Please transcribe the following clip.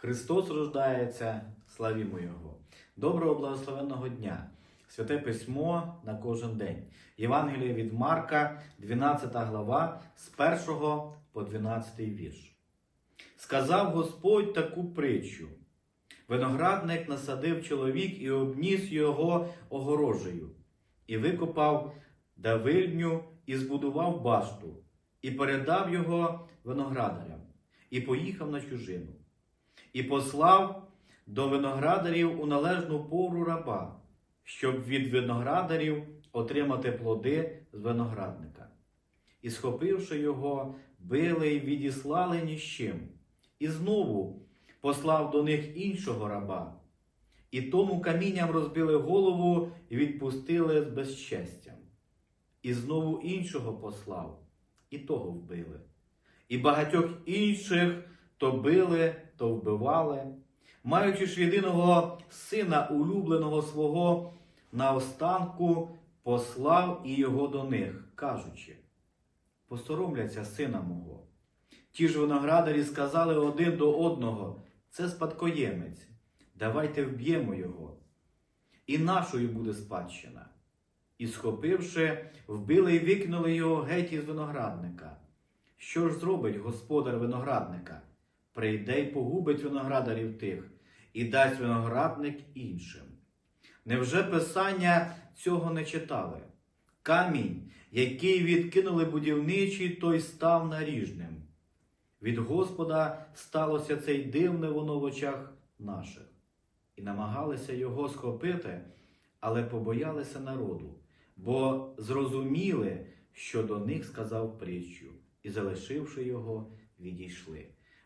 Христос рождається, славімо Його. Доброго благословенного дня! Святе письмо на кожен день. Євангеліє від Марка, 12 глава, з 1 по 12 вірш. Сказав Господь таку притчу. Виноградник насадив чоловік і обніс його огорожею, і викопав давильню і збудував башту, і передав його виноградарям, і поїхав на чужину, і послав до виноградарів у належну пору раба, щоб від виноградарів отримати плоди з виноградника. І, схопивши його, били й відіслали ні з чим. І знову послав до них іншого раба, і тому камінням розбили голову і відпустили з безчестям. І знову іншого послав, і того вбили. І багатьох інших то били, то вбивали, маючи ж єдиного сина улюбленого свого, наостанку послав і його до них, кажучи: Посоромляться сина мого. Ті ж виноградарі сказали один до одного: це спадкоємець, давайте вб'ємо його, і нашою буде спадщина. І, схопивши, вбили і викинули його геть із виноградника. Що ж зробить господар виноградника? Прийде й погубить виноградарів тих, і дасть виноградник іншим. Невже Писання цього не читали? Камінь, який відкинули будівничі, той став наріжним. Від Господа сталося це й дивне воно в очах наших, і намагалися його схопити, але побоялися народу, бо зрозуміли, що до них сказав притчу, і, залишивши його, відійшли.